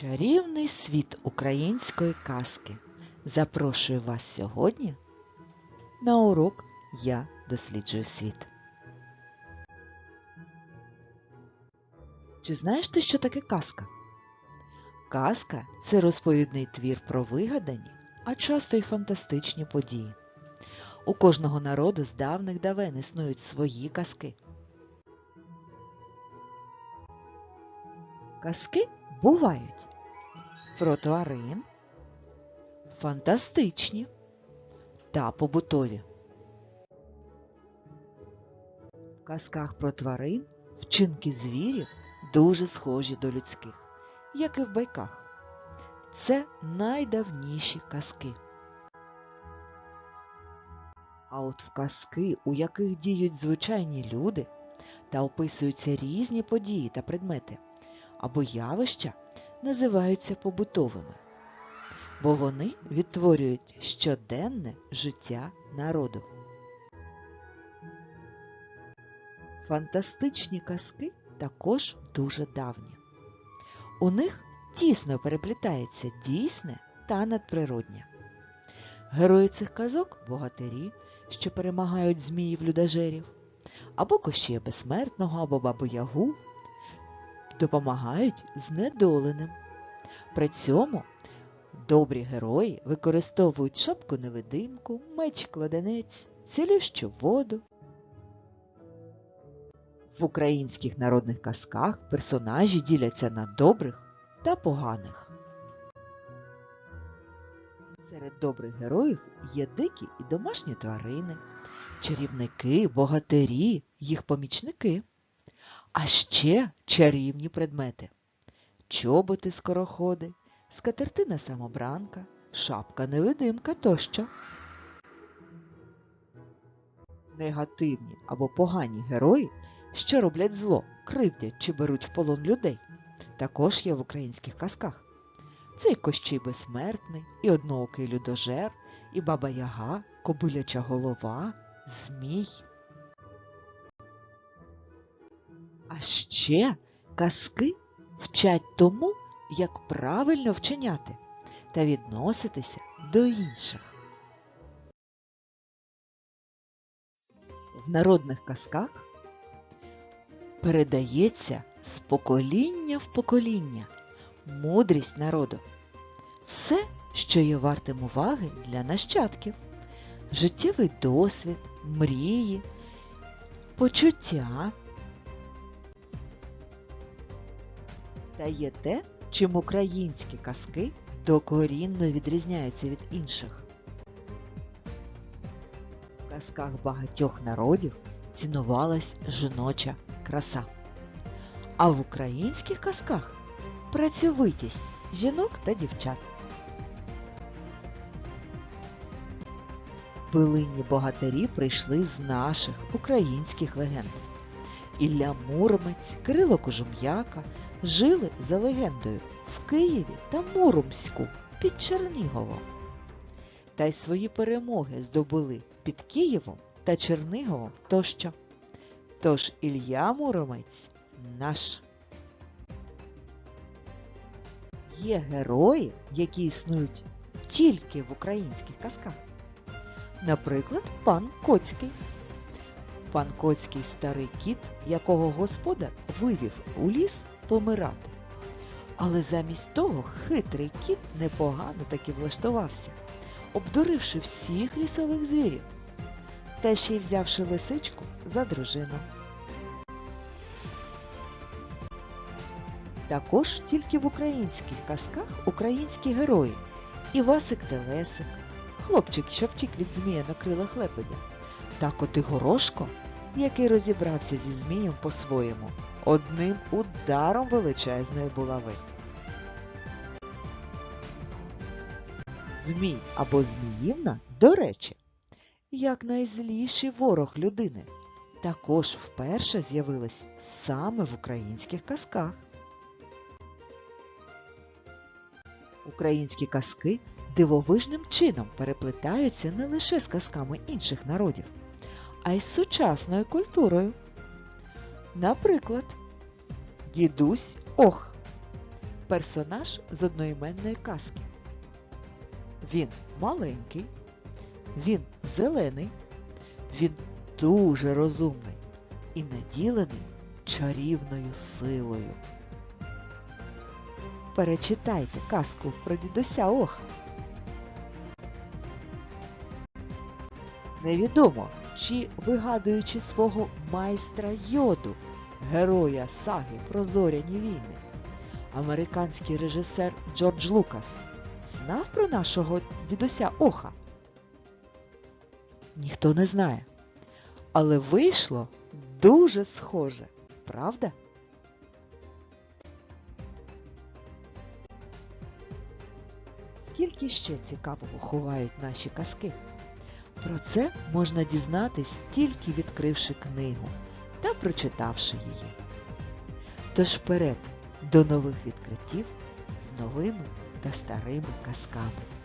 Чарівний світ української казки. Запрошую вас сьогодні на урок Я досліджую світ. Чи знаєш ти, що таке казка? Казка це розповідний твір про вигадані, а часто й фантастичні події. У кожного народу з давних давен існують свої казки. Казки бувають про тварин, фантастичні та побутові. В казках про тварин вчинки звірів дуже схожі до людських, як і в байках. Це найдавніші казки. А от в казки, у яких діють звичайні люди та описуються різні події та предмети або явища, називаються побутовими, бо вони відтворюють щоденне життя народу. Фантастичні казки також дуже давні. У них тісно переплітається дійсне та надприроднє. Герої цих казок богатирі, що перемагають зміїв людожерів, або Кощія Безсмертного, або Бабу Ягу, допомагають знедоленим. При цьому добрі герої використовують шапку невидимку, меч кладенець, цілющу воду. В українських народних казках персонажі діляться на добрих та поганих. Серед добрих героїв є дикі і домашні тварини, чарівники, богатирі, їх помічники, а ще чарівні предмети чоботи скороходи, скатертина самобранка, шапка невидимка тощо. Негативні або погані герої, що роблять зло, кривдять чи беруть в полон людей, також є в українських казках. Це і Кощій Безсмертний, і одноокий людожер, і Баба Яга, Кобиляча голова, Змій. А ще казки вчать тому, як правильно вчиняти та відноситися до інших. В народних казках передається з покоління в покоління мудрість народу. Все, що є вартим уваги для нащадків, життєвий досвід, мрії, почуття. Та є те, чим українські казки докорінно відрізняються від інших. В казках багатьох народів цінувалась жіноча краса. А в українських казках працьовитість жінок та дівчат. Билинні богатирі прийшли з наших українських легенд. Ілля Муромець, Кирило Кожум'яка жили за легендою в Києві та Муромську під Черніговом. Та й свої перемоги здобули під Києвом та Черніговом тощо. Тож Ілля Муромець наш. Є герої, які існують тільки в українських казках. Наприклад, пан Коцький. Пан Коцький старий кіт, якого господар вивів у ліс помирати. Але замість того хитрий кіт непогано таки влаштувався, обдуривши всіх лісових звірів, та ще й взявши лисичку за дружину. Також тільки в українських казках українські герої Івасик Телесик, хлопчик, що втік від змія на крилах лебедя, та Котигорошко, який розібрався зі змієм по-своєму, одним ударом величезної булави. Змій або Зміївна, до речі, як найзліший ворог людини, також вперше з'явилась саме в українських казках. Українські казки дивовижним чином переплетаються не лише з казками інших народів, а й з сучасною культурою. Наприклад, дідусь Ох персонаж з одноіменної казки. Він маленький, він зелений, він дуже розумний і наділений чарівною силою. Перечитайте казку про дідуся Оха. Невідомо, чи вигадуючи свого майстра йоду, героя саги про зоряні війни, американський режисер Джордж Лукас знав про нашого дідуся Оха? Ніхто не знає. Але вийшло дуже схоже, правда? Скільки ще цікавого ховають наші казки? Про це можна дізнатись тільки відкривши книгу та прочитавши її. Тож вперед до нових відкриттів з новими та старими казками.